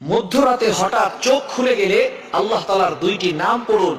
মধ্যরাতে হঠাৎ চোখ খুলে গেলে আল্লাহ তালার দুইটি নাম পড়ুন।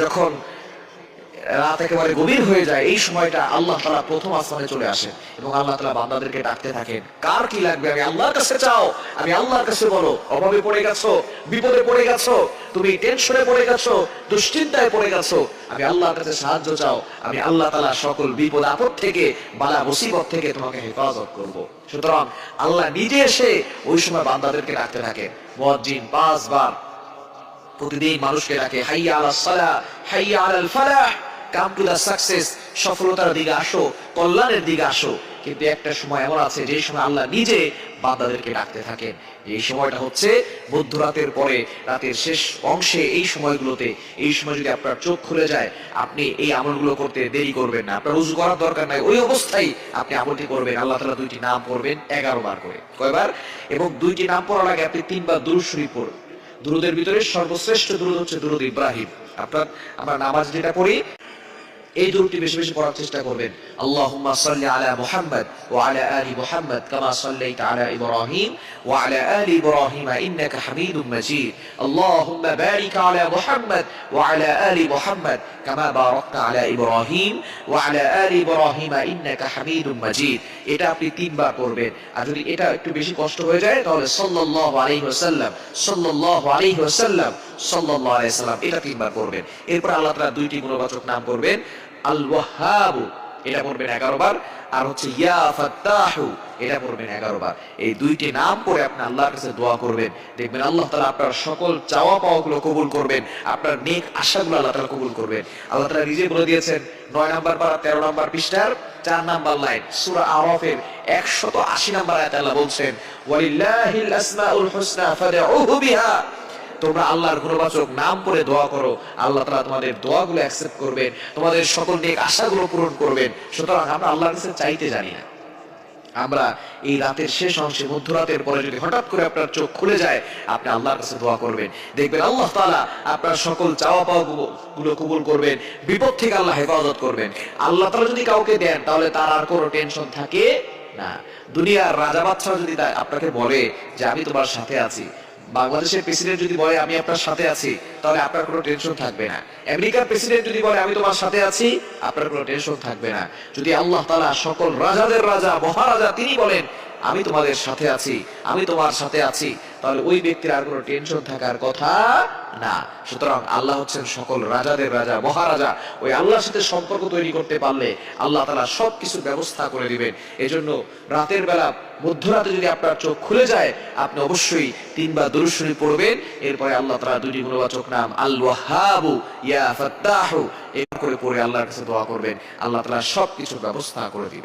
যখন রাত একেবারে গভীর হয়ে যায়, এই সময়টা আল্লাহ তালা প্রথম আসমানে চলে আসেন এবং আল্লাহ তালা বান্দাদেরকে ডাকতে থাকেন। কার কি লাগবে? আমি আল্লাহর কাছে চাও, আমি আল্লাহর কাছে বলো, অভাবে পড়ে গেছো, বিপদে পড়ে গেছো, তুমি টেনশনে পড়ে গেছো, দুশ্চিন্তায় পড়ে গেছো, আমি আল্লাহর কাছে সাহায্য চাও, আমি আল্লাহ তালা সকল বিপদ আপদ থেকে, বালা মুসিবত থেকে তোমাকে হেফাজত করব। সুতরাং আল্লাহ নিজে এসে ওই সময় বান্দাদেরকে ডাকতে থাকেন। মুয়াজ্জিন পাঁচবার প্রতিদিন মানুষকে ডাকে কাম টু দা সাকসেস, সফলতার দিকে আসো, কল্যাণের দিকে আসো। কিন্তু একটা সময় এমন আছে, যে সময় আল্লাহ নিজে বান্দাদেরকে ডাকতে থাকেন। এই সময়টা হচ্ছে মধ্যরাতের পরে, রাতের শেষ অংশে এই সময়গুলোতে। এই সময় যদি আপনার চোখ খুলে যায়, আপনি এই আমলগুলো করতে দেরি করবেন না। আপনার উজু করার দরকার নাই, ওই অবস্থায় আপনি আমলটি করবেন। আল্লাহ তালা দুইটি নাম পড়বেন, এগারো বার করে। কয়বার? এবং দুইটি নাম পড়ার আগে আপনি তিনবার দুরুদ শরীফ পড়বেন দুরুদের ভিতরে সর্বশ্রেষ্ঠ দুরুদ হচ্ছে দুরুদ ইব্রাহিম। আপনার আমরা নামাজ যেটা পড়ি এই দুরুদটি বেশি বেশি পড়ার চেষ্টা করবেন। আল্লাহুম্মা সাল্লি আলা মুহাম্মদ ওয়া আলা আলি মুহাম্মদ কামা সাল্লাইতা আলা ইব্রাহিম ওয়া আলা আলি ইব্রাহিম ইন্নাকা হামিদুম মাজিদ। আল্লাহুম্মা বারিক আলা মুহাম্মদ ওয়া আলা আলি মুহাম্মদ কামা বারাকতা আলা ইব্রাহিম ওয়া আলা আলি ইব্রাহিম ইন্নাকা হামিদুম মাজিদ। এটা আপনি তিনবার করবেন আর যদি এটা একটু বেশি কষ্ট হয়ে যায়, তাহলে সাল্লাল্লাহু আলাইহি ওয়াসাল্লাম, সাল্লাল্লাহু আলাইহি ওয়াসাল্লাম, সাল্লাল্লাহু আলাইহি ওয়াসাল্লাম, এটা তিনবার করবেন এরপর আল্লাহ তাআলা দুইটি গুণবাচক নাম করবেন। আল ওয়াহাবু এটা পড়বেন এগারো বার। আর হচ্ছে ইয়া ফাত্তাহু, এটা পড়বেন এগারো বার। এই দুইটি নাম পড়ে আপনি আল্লাহর কাছে দোয়া করবেন। দেখবেন আল্লাহ তালা আপনার সকল চাওয়া পাওয়া গুলো কবুল করবেন, আপনার নেক আশাগুলো আল্লাহ তালা কবুল করবেন। আল্লাহ তালা নিজে বলে দিয়েছেন, নয় নাম্বার পারা, তেরো নাম্বার পৃষ্ঠার চার নাম্বার লাইন, সুরা আরফের একশত আশি নাম্বার আয়াত আল্লাহ বলছেন, ওয়ালিল্লাহিল আসমাউল হুসনা ফাদউহু বিহা। তোমরা আল্লাহর গুণবাচক নাম করে দোয়া করো। আল্লাহ তালা তোমাদের দোয়াগুলো অ্যাকসেপ্ট করবেন, তোমাদের সকল নেক আশাগুলো পূরণ করবেন। সুতরাং আমরা আল্লাহর কাছে চাইতে জানি না। আমরা এই রাতের শেষ অংশে মধ্যরাতের পরে যদি হঠাৎ করে আপনার চোখ খুলে যায়, আপনি আল্লাহর কাছে দোয়া করবেন। দেখবেন আল্লাহ তাআলা আপনার সকল চাওয়া পাওয়া গুলো কবুল করবেন, বিপদ থেকে আল্লাহ হেফাজত করবেন। আল্লাহ তালা যদি কাউকে দেন, তাহলে তার আর কোনো টেনশন থাকে না। দুনিয়ার রাজা বাদশাহ যদি আপনাকে বলে যে, আমি তোমার সাথে আছি। বাংলাদেশের প্রেসিডেন্ট যদি বলে, আমি আপনার সাথে আছি, তাহলে আপনার কোনো টেনশন থাকবে না। আমেরিকার প্রেসিডেন্ট যদি বলে, আমি তোমার সাথে আছি, আপনার কোনো টেনশন থাকবে না। যদি আল্লাহ তালা সকল রাজাদের রাজা, মহারাজা তিনি বলেন, আমি তোমাদের সাথে আছি, আমি তোমার সাথে আছি তাহলে ওই ব্যক্তির আর কোনো টেনশন থাকার কথা না। সুতরাং আল্লাহ হচ্ছেন সকল রাজাদের রাজা, মহারাজা। ওই আল্লাহর সাথে সম্পর্ক তৈরি করতে পারলে আল্লাহ তালা সব কিছুর ব্যবস্থা করে দিবেন। এজন্য রাতের বেলা, মধ্যরাতে যদি আপনার চোখ খুলে যায়, আপনি অবশ্যই তিনবার দুরুশ্বরী পড়বেন। এরপরে আল্লাহ তালা দুটি গুণবাচক নাম আল ওয়াহাবু ইয়া ফাত্তাহু এই করে পড়ে আল্লাহর কাছে দোয়া করবেন। আল্লাহ তালা সব কিছুর ব্যবস্থা করে দিবেন।